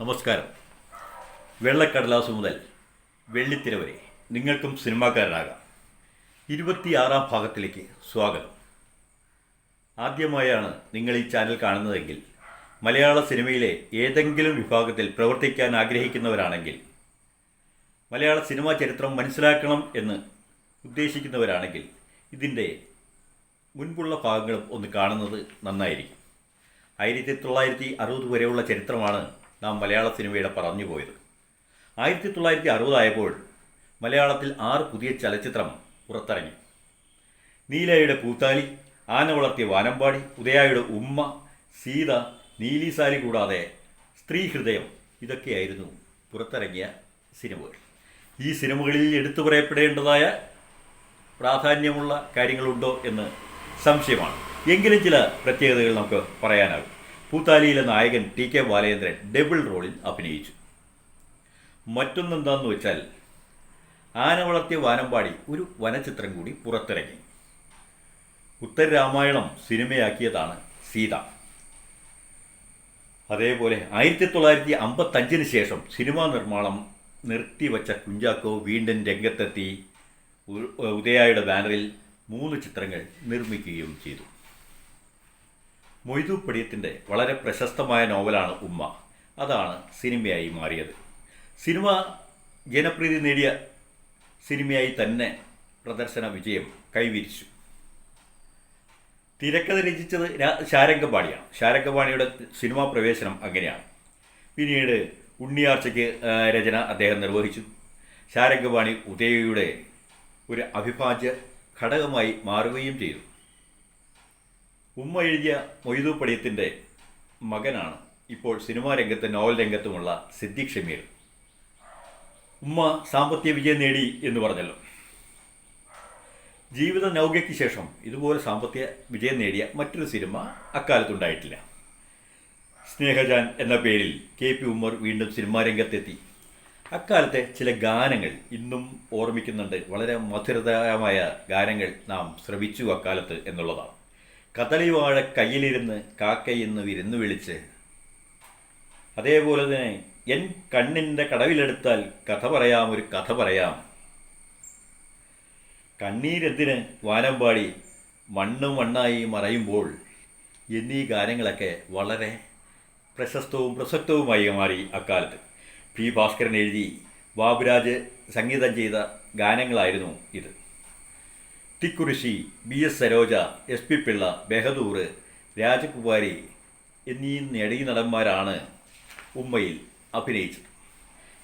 നമസ്കാരം. വെള്ളക്കടലാസ് മുതൽ വെള്ളിത്തിര വരെ നിങ്ങൾക്കും സിനിമാക്കാരനാകാം. ഇരുപത്തിയാറാം ഭാഗത്തിലേക്ക് സ്വാഗതം. ആദ്യമായാണ് നിങ്ങൾ ഈ ചാനൽ കാണുന്നതെങ്കിൽ മലയാള സിനിമയിലെ ഏതെങ്കിലും വിഭാഗത്തിൽ പ്രവർത്തിക്കാൻ ആഗ്രഹിക്കുന്നവരാണെങ്കിൽ മലയാള സിനിമാ ചരിത്രം മനസ്സിലാക്കണം എന്ന് ഉദ്ദേശിക്കുന്നവരാണെങ്കിൽ ഇതിന്റെ മുൻപുള്ള ഭാഗങ്ങളും ഒന്ന് കാണുന്നത് നന്നായിരിക്കും. ആയിരത്തി തൊള്ളായിരത്തി അറുപത് വരെയുള്ള ചരിത്രമാണ് നാം മലയാള സിനിമയുടെ പറഞ്ഞു പോയത് ആയിരത്തി തൊള്ളായിരത്തി അറുപതായപ്പോൾ മലയാളത്തിൽ ആറ് പുതിയ ചലച്ചിത്രം പുറത്തിറങ്ങി. നീലയുടെ കൂത്താലി ആന വളർത്തിയ വാനമ്പാടി ഉദയായുടെ ഉമ്മ സീത നീലിസാലി കൂടാതെ സ്ത്രീ ഹൃദയം ഇതൊക്കെയായിരുന്നു പുറത്തിറങ്ങിയ സിനിമകൾ. ഈ സിനിമകളിൽ എടുത്തു പറയപ്പെടേണ്ടതായ പ്രാധാന്യമുള്ള കാര്യങ്ങളുണ്ടോ എന്ന് സംശയമാണ്. എങ്കിലും ചില പ്രത്യേകതകൾ നമുക്ക് പറയാനാകും. പൂത്താലിയിലെ നായകൻ ടി കെ ബാലചന്ദ്രൻ ഡബിൾ റോളിൽ അഭിനയിച്ചു. മറ്റൊന്നെന്താന്ന് വെച്ചാൽ ആന വളർത്തിയ വാനമ്പാടി ഒരു വനചിത്രം കൂടി പുറത്തിറങ്ങി. ഉത്തര രാമായണം സിനിമയാക്കിയതാണ് സീത. അതേപോലെ ആയിരത്തി തൊള്ളായിരത്തി അമ്പത്തഞ്ചിന് ശേഷം സിനിമാ നിർമ്മാണം നിർത്തിവച്ച കുഞ്ചാക്കോ വീണ്ടും രംഗത്തെത്തി ഉദയായുടെ ബാനറിൽ മൂന്ന് ചിത്രങ്ങൾ നിർമ്മിക്കുകയും ചെയ്തു. മൊയ്തു പടിയത്തിന്റെ വളരെ പ്രശസ്തമായ നോവലാണ് ഉമ്മ. അതാണ് സിനിമയായി മാറിയത്. സിനിമ ജനപ്രീതി നേടിയ സിനിമയായി തന്നെ പ്രദർശന വിജയം കൈവരിച്ചു. തിരക്കഥ രചിച്ചത് ശാരംഗപാണിയാണ്. ശാരംഗപാണിയുടെ സിനിമാ പ്രവേശനം അങ്ങനെയാണ്. പിന്നീട് ഉണ്ണിയാർച്ചയ്ക്ക് രചന അദ്ദേഹം നിർവഹിച്ചു. ശാരംഗപാണി ഉദയയുടെ ഒരു അവിഭാജ്യ ഘടകമായി മാറുകയും ചെയ്തു. ഉമ്മ എഴുതിയ മൊയ്തു പടിയത്തിന്റെ മകനാണ്. ഇപ്പോൾ സിനിമാ രംഗത്ത് നോവൽ രംഗത്തുമുള്ള സിദ്ദിഖ് ഷമീർ. ഉമ്മ സാമ്പത്തിക വിജയം നേടി എന്ന് പറഞ്ഞല്ലോ. ജീവിത നൗകയ്ക്ക് ശേഷം ഇതുപോലെ സാമ്പത്തിക വിജയം നേടിയ മറ്റൊരു സിനിമ അക്കാലത്തുണ്ടായിട്ടില്ല. സ്നേഹജാൻ എന്ന പേരിൽ കെ പി ഉമ്മർ വീണ്ടും സിനിമാ രംഗത്തെത്തി. അക്കാലത്തെ ചില ഗാനങ്ങൾ ഇന്നും ഓർമ്മിക്കുന്നുണ്ട്. വളരെ മധുരതരമായ ഗാനങ്ങൾ നാം ശ്രവിച്ചു അക്കാലത്ത് എന്നുള്ളതാണ്. കദളിവാഴ കയ്യിലിരുന്ന് കാക്കയെന്ന് വിരുന്നു വിളിച്ച് അതേപോലെ തന്നെ എൻ കണ്ണിന്റെ കടവിലെടുത്താൽ കഥ പറയാം ഒരു കഥ പറയാം. കണ്ണീരെന്തിന് വാനമ്പാടി മണ്ണും മണ്ണായി മറയുമ്പോൾ എന്നീ ഗാനങ്ങളൊക്കെ വളരെ പ്രശസ്തവും പ്രസക്തവുമായി മാറി അക്കാലത്ത്. പി ഭാസ്കരൻ എഴുതി ബാബുരാജ് സംഗീതം ചെയ്ത ഗാനങ്ങളായിരുന്നു ഇത്. Thikkurissi B S Saroja S P Pillai Bahadur Rajakumari എന്നീ നെടി നടന്മാരാണ് ഉമ്മയിൽ അഭിനയിച്ചത്.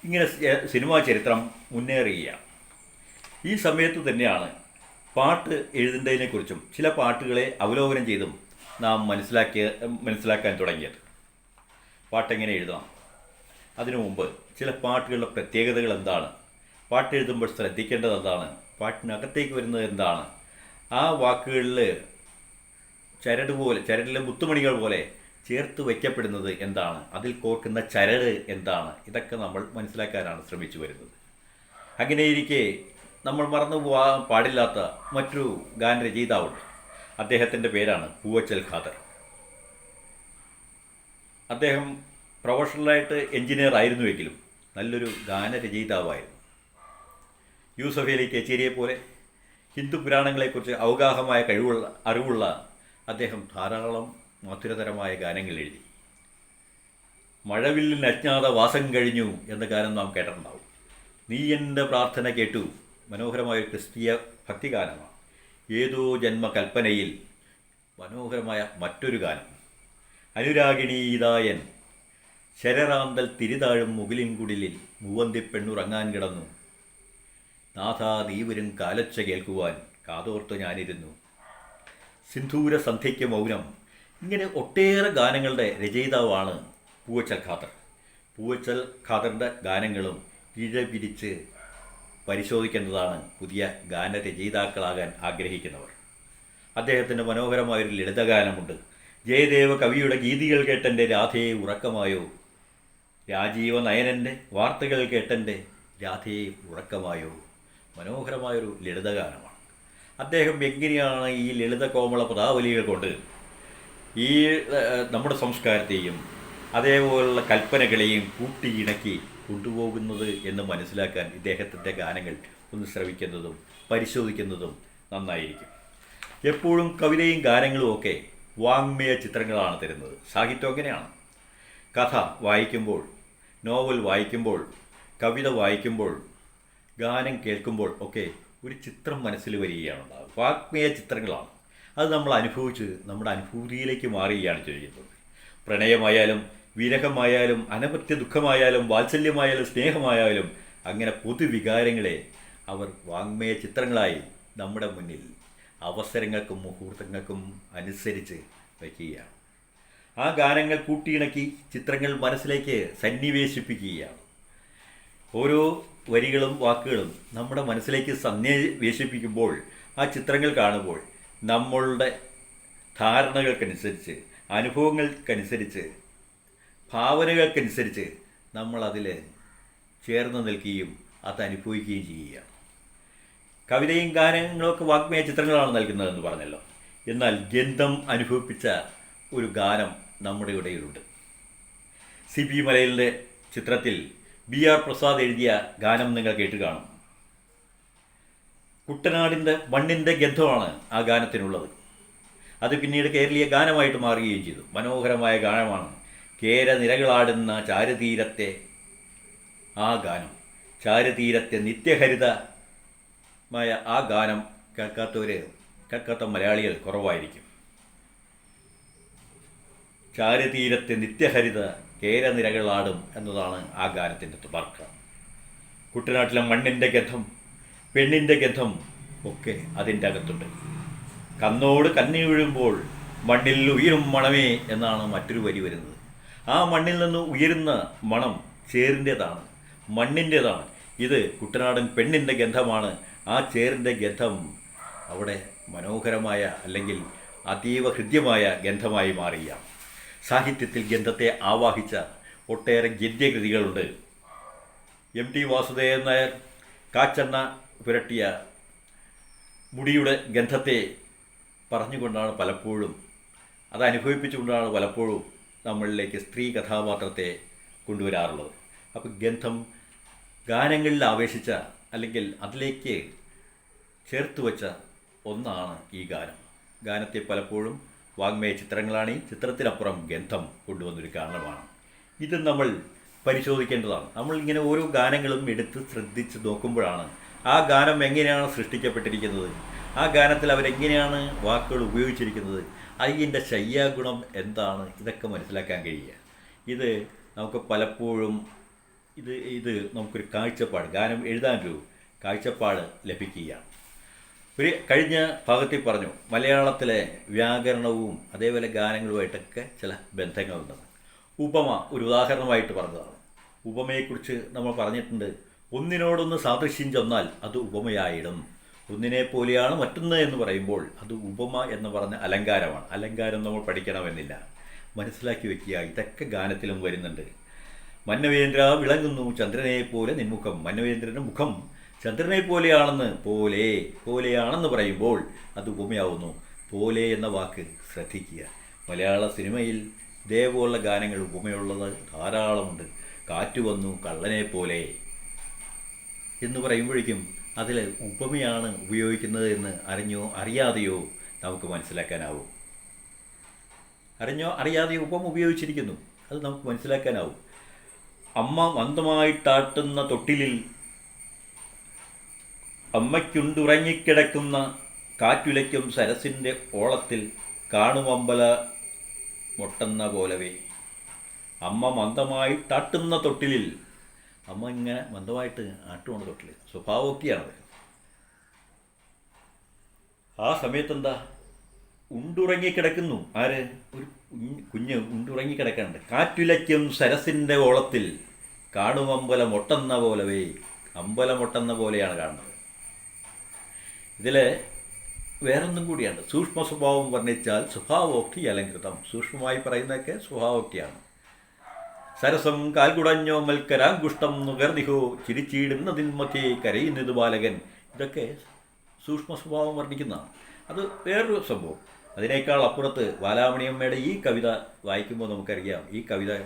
ഇങ്ങനെ സിനിമാ ചരിത്രം മുന്നേറുകയാണ്. ഈ സമയത്ത് തന്നെയാണ് പാട്ട് എഴുതേണ്ടതിനെക്കുറിച്ചും ചില പാട്ടുകളെ അവലോകനം ചെയ്തും നാം മനസ്സിലാക്കിയ മനസ്സിലാക്കാൻ തുടങ്ങിയത്. പാട്ടെങ്ങനെ എഴുതാം? അതിനു മുമ്പ് ചില പാട്ടുകളുടെ പ്രത്യേകതകൾ എന്താണ്? പാട്ട് എഴുതുമ്പോൾ ശ്രദ്ധിക്കേണ്ടത് എന്താണ്? പാട്ടിനകത്തേക്ക് വരുന്നത് എന്താണ്? ആ വാക്കുകളിൽ ചരട് പോലെ ചരടിലെ മുത്തുമണികൾ പോലെ ചേർത്ത് വയ്ക്കപ്പെടുന്നത് എന്താണ്? അതിൽ കോർക്കുന്ന ചരട് എന്താണ്? ഇതൊക്കെ നമ്മൾ മനസ്സിലാക്കാനാണ് ശ്രമിച്ചു വരുന്നത്. അങ്ങനെയിരിക്കെ നമ്മൾ മറന്നു പോകാൻ പാടില്ലാത്ത മറ്റൊരു ഗാനരചയിതാവുണ്ട്. അദ്ദേഹത്തിന്റെ പേരാണ് പൂവച്ചൽ ഖാദർ. അദ്ദേഹം പ്രൊഫഷണലായിട്ട് എഞ്ചിനീയർ ആയിരുന്നുവെങ്കിലും നല്ലൊരു ഗാനരചയിതാവായിരുന്നു. യൂസഫ് അലി കേച്ചേരിയെ പോലെ ഹിന്ദു പുരാണങ്ങളെക്കുറിച്ച് അവഗാഹമായ കഴിവുള്ള അറിവുള്ള അദ്ദേഹം ധാരാളം മധുരതരമായ ഗാനങ്ങൾ എഴുതി. മഴവില്ലിൽ അജ്ഞാത വാസം കഴിഞ്ഞു എന്ന ഗാനം നാം കേട്ടിട്ടുണ്ടാവും. നീ എന്റെ പ്രാർത്ഥന കേട്ടു. മനോഹരമായ ക്രിസ്തീയ ഭക്തിഗാനമാണ്. ഏതോ ജന്മകൽപ്പനയിൽ മനോഹരമായ മറ്റൊരു ഗാനം. അനുരാഗിണീതായൻ ശരറാന്തൽ തിരിതാഴും മുകിലിൻകുടിലിൽ മൂവന്തി പെണ്ണുറങ്ങാൻ കിടന്നു. നാഥാ നീവരും കാലച്ച കേൾക്കുവാൻ. കാതോർത്ത് ഞാനിരുന്നു. സിന്ധൂര സന്ധ്യയ്ക്ക് മൗനം. ഇങ്ങനെ ഒട്ടേറെ ഗാനങ്ങളുടെ രചയിതാവാണ് പൂവച്ചൽ ഖാദർ. പൂവച്ചൽ ഖാദറിന്റെ ഗാനങ്ങളും ഇഴ പിരിച്ച് പരിശോധിക്കേണ്ടതാണ് പുതിയ ഗാനരചയിതാക്കളാകാൻ ആഗ്രഹിക്കുന്നവർ. അദ്ദേഹത്തിന്റെ മനോഹരമായൊരു ലളിതഗാനമുണ്ട്. ജയദേവ കവിയുടെ ഗീതികൾ കേട്ടെന്റെ രാധയെ ഉറക്കമായോ? രാജീവ നയനന്റെ വാർത്തകൾ കേട്ടെന്റെ രാധയെ ഉറക്കമായോ? മനോഹരമായൊരു ലളിതഗാനമാണ്. അദ്ദേഹം എങ്ങനെയാണ് ഈ ലളിത കോമള പദാവലികൾ കൊണ്ട് ഈ നമ്മുടെ സംസ്കാരത്തെയും അതേപോലുള്ള കൽപ്പനകളെയും കൂട്ടിയിണക്കി കൊണ്ടുപോകുന്നത് എന്ന് മനസ്സിലാക്കാൻ ഇദ്ദേഹത്തിന്റെ ഗാനങ്ങൾ ഒന്ന് ശ്രവിക്കുന്നതും പരിശോധിക്കുന്നതും നന്നായിരിക്കും. എപ്പോഴും കവിതയും ഗാനങ്ങളും ഒക്കെ വാങ്മയ ചിത്രങ്ങളാണ് തരുന്നത്. സാഹിത്യം അങ്ങനെയാണ്. കഥ വായിക്കുമ്പോൾ നോവൽ വായിക്കുമ്പോൾ കവിത വായിക്കുമ്പോൾ ഗാനം കേൾക്കുമ്പോൾ ഒക്കെ ഒരു ചിത്രം മനസ്സിൽ വരികയാണ് ഉണ്ടാകുക ചിത്രങ്ങളാണ്. അത് നമ്മൾ അനുഭവിച്ച് നമ്മുടെ അനുഭൂതിയിലേക്ക് മാറുകയാണ് ചെയ്യുന്നത്. പ്രണയമായാലും വിരഹമായാലും അനപത്യ ദുഃഖമായാലും വാത്സല്യമായാലും സ്നേഹമായാലും അങ്ങനെ പൊതുവികാരങ്ങളെ അവർ വാങ്മയ ചിത്രങ്ങളായി നമ്മുടെ മുന്നിൽ അവസരങ്ങൾക്കും മുഹൂർത്തങ്ങൾക്കും അനുസരിച്ച് വയ്ക്കുകയാണ്. ആ ഗാനങ്ങൾ കൂട്ടിയിണക്കി ചിത്രങ്ങൾ മനസ്സിലേക്ക് സന്നിവേശിപ്പിക്കുകയാണ്. ഓരോ വരികളും വാക്കുകളും നമ്മുടെ മനസ്സിലേക്ക് സന്നിവേശിപ്പിക്കുമ്പോൾ ആ ചിത്രങ്ങൾ കാണുമ്പോൾ നമ്മളുടെ ധാരണകൾക്കനുസരിച്ച് അനുഭവങ്ങൾക്കനുസരിച്ച് ഭാവനകൾക്കനുസരിച്ച് നമ്മളതിൽ ചേർന്ന് നിൽക്കുകയും അത് അനുഭവിക്കുകയും ചെയ്യുകയാണ്. കവിതയും ഗാനങ്ങളൊക്കെ വാഗ്മയ ചിത്രങ്ങളാണ് നൽകുന്നതെന്ന് പറഞ്ഞല്ലോ. എന്നാൽ ഗന്ധം അനുഭവിപ്പിച്ച ഒരു ഗാനം നമ്മുടെ ഇടയിലുണ്ട്. സി പി മലയിലെ ചിത്രത്തിൽ ബി ആർ പ്രസാദ് എഴുതിയ ഗാനം നിങ്ങൾ കേട്ട് കാണും. കുട്ടനാടിന്റെ മണ്ണിന്റെ ഗന്ധമാണ് ആ ഗാനത്തിനുള്ളത്. അത് പിന്നീട് കേരളീയ ഗാനമായിട്ട് മാറുകയും ചെയ്തു. മനോഹരമായ ഗാനമാണ് കേര നിരകളാടുന്ന ചാരുതീരത്തെ ആ ഗാനം. ചാരുതീരത്തെ നിത്യഹരിതമായ ആ ഗാനം കേൾക്കാത്തവർ കേൾക്കാത്ത മലയാളികൾ കുറവായിരിക്കും. ചാരുതീരത്തെ നിത്യഹരിത കേരനിരകളാടും എന്നതാണ് ആ ഗാനത്തിന്റെ തുടർക്കം കുട്ടനാട്ടിലെ മണ്ണിന്റെ ഗന്ധം പെണ്ണിന്റെ ഗന്ധം ഒക്കെ അതിന്റെ അകത്തുണ്ട്. കന്നോട് കന്നി വീഴുമ്പോൾ മണ്ണിൽ ഉയരും മണമേ എന്നാണ് മറ്റൊരു വരി വരുന്നത്. ആ മണ്ണിൽ നിന്ന് ഉയരുന്ന മണം ചേറിന്റേതാണ് മണ്ണിന്റേതാണ്. ഇത് കുട്ടനാടൻ പെണ്ണിന്റെ ഗന്ധമാണ്. ആ ചേറിന്റെ ഗന്ധം അവിടെ മനോഹരമായ അല്ലെങ്കിൽ അതീവ ഹൃദ്യമായ ഗന്ധമായി മാറുകയാണ് സാഹിത്യത്തിൽ ഗന്ധത്തെ ആവാഹിച്ച ഒട്ടേറെ ഗദ്യകൃതികളുണ്ട്. എം ടി വാസുദേവൻ നായർ കാച്ചെണ്ണ പുരട്ടിയ മുടിയുടെ ഗന്ധത്തെ പറഞ്ഞുകൊണ്ടാണ് പലപ്പോഴും അത് അനുഭവിപ്പിച്ചുകൊണ്ടാണ് പലപ്പോഴും നമ്മളിലേക്ക് സ്ത്രീ കഥാപാത്രത്തെ കൊണ്ടുവരാറുള്ളത്. അപ്പോൾ ഗന്ധം ഗാനങ്ങളിൽ ആവേശിച്ച അല്ലെങ്കിൽ അതിലേക്ക് ചേർത്ത് വച്ച ഒന്നാണ് ഈ ഗാനം. ഗാനത്തെ പലപ്പോഴും വാങ്മയ ചിത്രങ്ങളാണ് ഈ ചിത്രത്തിനപ്പുറം ഗന്ധം കൊണ്ടുവന്നൊരു കാരണമാണ്. ഇത് നമ്മൾ പരിശോധിക്കേണ്ടതാണ്. നമ്മൾ ഇങ്ങനെ ഓരോ ഗാനങ്ങളും എടുത്ത് ശ്രദ്ധിച്ച് നോക്കുമ്പോഴാണ് ആ ഗാനം എങ്ങനെയാണ് സൃഷ്ടിക്കപ്പെട്ടിരിക്കുന്നത് ആ ഗാനത്തിൽ അവരെങ്ങനെയാണ് വാക്കുകൾ ഉപയോഗിച്ചിരിക്കുന്നത് അതിന്റെ ശയ്യാഗുണം എന്താണ് ഇതൊക്കെ മനസ്സിലാക്കാൻ കഴിയുക. ഇത് നമുക്ക് പലപ്പോഴും ഇത് ഇത് നമുക്കൊരു കാഴ്ചപ്പാട് ഗാനം എഴുതാൻ എഴുതാനൊരു കാഴ്ചപ്പാട് ലഭിക്കുകയാണ്. ഒരു കഴിഞ്ഞ ഭാഗത്തിൽ പറഞ്ഞു മലയാളത്തിലെ വ്യാകരണവും അതേപോലെ ഗാനങ്ങളുമായിട്ടൊക്കെ ചില ബന്ധങ്ങളുണ്ടെന്ന് ഉപമ ഒരു ഉദാഹരണമായിട്ട് പറഞ്ഞതാണ്. ഉപമയെക്കുറിച്ച് നമ്മൾ പറഞ്ഞിട്ടുണ്ട് ഒന്നിനോടൊന്ന് സാദൃശ്യം ചെന്നാൽ അത് ഉപമയായിടും. ഒന്നിനെ പോലെയാണ് മറ്റൊന്ന് എന്ന് പറയുമ്പോൾ അത് ഉപമ എന്ന് പറഞ്ഞ അലങ്കാരമാണ്. അലങ്കാരം നമ്മൾ പഠിക്കണമെന്നില്ല. മനസ്സിലാക്കി വെക്കുക ഇതൊക്കെ ഗാനത്തിലും വരുന്നുണ്ട്. മന്നവേന്ദ്ര വിളങ്ങുന്നു ചന്ദ്രനെ പോലെ നിൻമുഖം. മന്നവേന്ദ്രന്റെ മുഖം ചന്ദ്രനെ പോലെയാണെന്ന് പോലെ പോലെയാണെന്ന് പറയുമ്പോൾ അത് ഉപമയാവുന്നു പോലെ എന്ന വാക്ക് ശ്രദ്ധിക്കുക. മലയാള സിനിമയിൽ ഇതേപോലുള്ള ഗാനങ്ങൾ ഉപമയുള്ളത് ധാരാളമുണ്ട്. കാറ്റ് വന്നു കള്ളനെ പോലെ എന്ന് പറയുമ്പോഴേക്കും അതിൽ ഉപമയാണ് ഉപയോഗിക്കുന്നത് എന്ന് അറിഞ്ഞോ അറിയാതെയോ നമുക്ക് മനസ്സിലാക്കാനാവും. അറിഞ്ഞോ അറിയാതെയോ ഉപമ ഉപയോഗിച്ചിരിക്കുന്നു. അത് നമുക്ക് മനസ്സിലാക്കാനാവും. അമ്മ മന്ദമായിട്ടാട്ടുന്ന തൊട്ടിലിൽ അമ്മയ്ക്കുണ്ടുറങ്ങിക്കിടക്കുന്ന കാറ്റുലയ്ക്കും സരസിന്റെ ഓളത്തിൽ കാണുമമ്പല മുട്ടെന്ന പോലവേ. അമ്മ മന്ദമായി താട്ടുന്ന തൊട്ടിലിൽ. അമ്മ ഇങ്ങനെ മന്ദമായിട്ട് ആട്ടുമാണ് തൊട്ടിൽ സ്വഭാവമൊക്കെയാണത് ആ സമയത്ത് എന്താ ഉണ്ടുറങ്ങിക്കിടക്കുന്നു. ആര്? ഒരു കുഞ്ഞ് കുഞ്ഞ് ഉണ്ടുറങ്ങിക്കിടക്കുന്നുണ്ട്. കാറ്റുലയ്ക്കും സരസിന്റെ ഓളത്തിൽ കാണുമമ്പല മൊട്ടെന്ന പോലവേ. അമ്പലമൊട്ടെന്ന പോലെയാണ് കാണുന്നത്. ഇതിൽ വേറൊന്നും കൂടിയാണ്. സൂക്ഷ്മ സ്വഭാവം വർണിച്ചാൽ സ്വഭാവോക്തി അലങ്കൃതം സൂക്ഷ്മമായി പറയുന്നതൊക്കെ സ്വഭാവോക്തിയാണ്. സരസം കാൽകുടഞ്ഞോ മൽക്കരാങ്കുഷ്ടം നുകർന്നിഹോ ചിരിച്ചിടുന്നതിൻ മധ്യേ കരയുന്നത് ബാലകൻ. ഇതൊക്കെ സൂക്ഷ്മ സ്വഭാവം വർണിക്കുന്നതാണ്. അത് വേറൊരു സംഭവം. അതിനേക്കാൾ അപ്പുറത്ത് ബാലാമണിയമ്മയുടെ ഈ കവിത വായിക്കുമ്പോൾ നമുക്കറിയാം. ഈ കവിത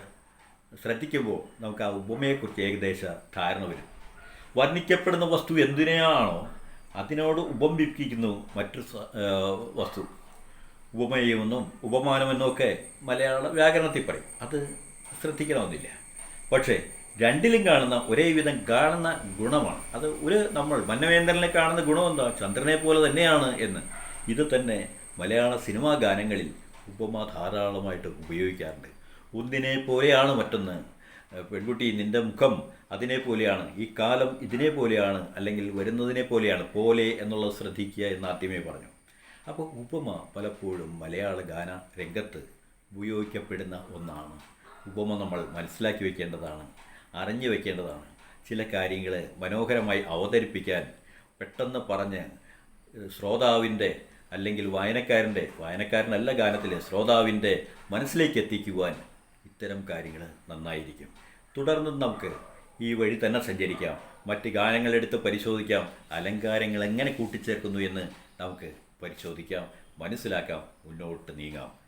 ശ്രദ്ധിക്കുമ്പോൾ നമുക്ക് ആ ഉപമയെക്കുറിച്ച് ഏകദേശ ധാരണ വരും. വർണിക്കപ്പെടുന്ന വസ്തു എന്തിനെയാണോ അതിനോട് ഉപമിപ്പിക്കുന്നു മറ്റു വസ്തു. ഉപമയമെന്നും ഉപമാനമെന്നും ഒക്കെ മലയാള വ്യാകരണത്തിൽ പറയും. അത് ശ്രദ്ധിക്കണമെന്നില്ല. പക്ഷേ രണ്ടിലും കാണുന്ന ഒരേ വിധം കാണുന്ന ഗുണമാണ്. അത് ഒരു നമ്മൾ മന്നവേന്ദ്രനെ കാണുന്ന ഗുണം എന്താ ചന്ദ്രനെ പോലെ തന്നെയാണ് എന്ന്. ഇത് തന്നെ മലയാള സിനിമാ ഗാനങ്ങളിൽ ഉപമ ധാരാളമായിട്ട് ഉപയോഗിക്കാറുണ്ട്. ഒന്നിനെ പോലെയാണ് മറ്റൊന്ന് പെൺകുട്ടി നിന്റെ മുഖം അതിനെ പോലെയാണ് ഈ കാലം ഇതിനെ പോലെയാണ് അല്ലെങ്കിൽ വരുന്നതിനെ പോലെയാണ് പോലെ എന്നുള്ളത് ശ്രദ്ധിക്കുക എന്ന് ആദ്യമേ പറഞ്ഞു. അപ്പോൾ ഉപമ പലപ്പോഴും മലയാള ഗാന രംഗത്ത് ഉപയോഗിക്കപ്പെടുന്ന ഒന്നാണ്. ഉപമ നമ്മൾ മനസ്സിലാക്കി വെക്കേണ്ടതാണ് അറിഞ്ഞു വെക്കേണ്ടതാണ്. ചില കാര്യങ്ങൾ മനോഹരമായി അവതരിപ്പിക്കാൻ പെട്ടെന്ന് പറഞ്ഞ് ശ്രോതാവിന്റെ അല്ലെങ്കിൽ വായനക്കാരന്റെ വായനക്കാരനല്ല ഗാനത്തിലെ ശ്രോതാവിന്റെ മനസ്സിലേക്ക് എത്തിക്കുവാൻ ഇത്തരം കാര്യങ്ങൾ നന്നായിരിക്കും. തുടർന്നും നമുക്ക് ഈ വഴി തന്നെ സഞ്ചരിക്കാം. മറ്റ് ഗാനങ്ങളെടുത്ത് പരിശോധിക്കാം. അലങ്കാരങ്ങൾ എങ്ങനെ കൂട്ടിച്ചേർക്കുന്നു എന്ന് നമുക്ക് പരിശോധിക്കാം. മനസ്സിലാക്കാം. മുന്നോട്ട് നീങ്ങാം.